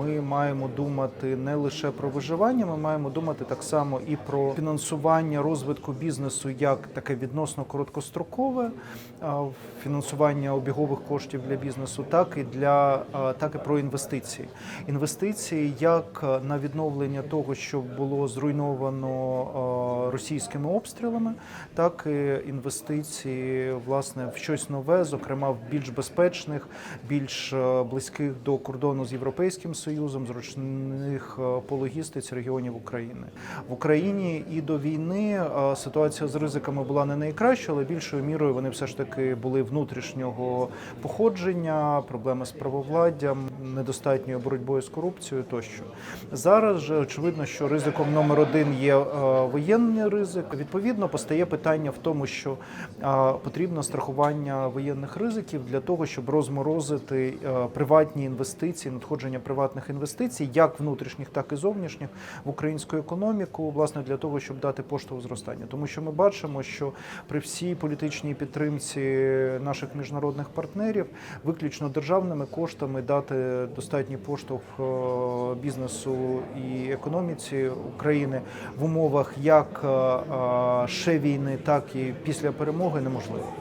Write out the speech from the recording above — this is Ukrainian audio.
ми маємо думати не лише про виживання, ми маємо думати так само і про фінансування розвитку бізнесу як таке відносно короткострокове, фінансування обігових коштів для бізнесу, так і для а, так і про інвестиції. Інвестиції як е, на відновлення того, що було зруйновано російськими обстрілами, так і інвестиції власне в щось нове, зокрема в більш безпечних, більш е, близьких до кордону з Європейським Союзом, зручних е, по логістиці регіонів України в Україні і до війни е, ситуація з ризиками була не найкраща, але більшою мірою вони все ж таки були внутрішнього походження, проблеми з правовладдям, недостатньою боротьбою з корупцією тощо. Зараз же очевидно, що ризиком номер один є е, воєнний ризик. Відповідно, постає питання в тому, що потрібно страхування воєнних ризиків для того, щоб розморозити приватні інвестиції, надходження приватних інвестицій, як внутрішніх, так і зовнішніх в українську економіку, власне, для того, щоб дати поштовх зростання. Тому що ми бачимо, що при всій політичній підтримці наших міжнародних партнерів виключно державними коштами дати достатній поштовх е, бізнесу і економіці України в умовах як е, е, ще війни, так і після перемоги неможливо.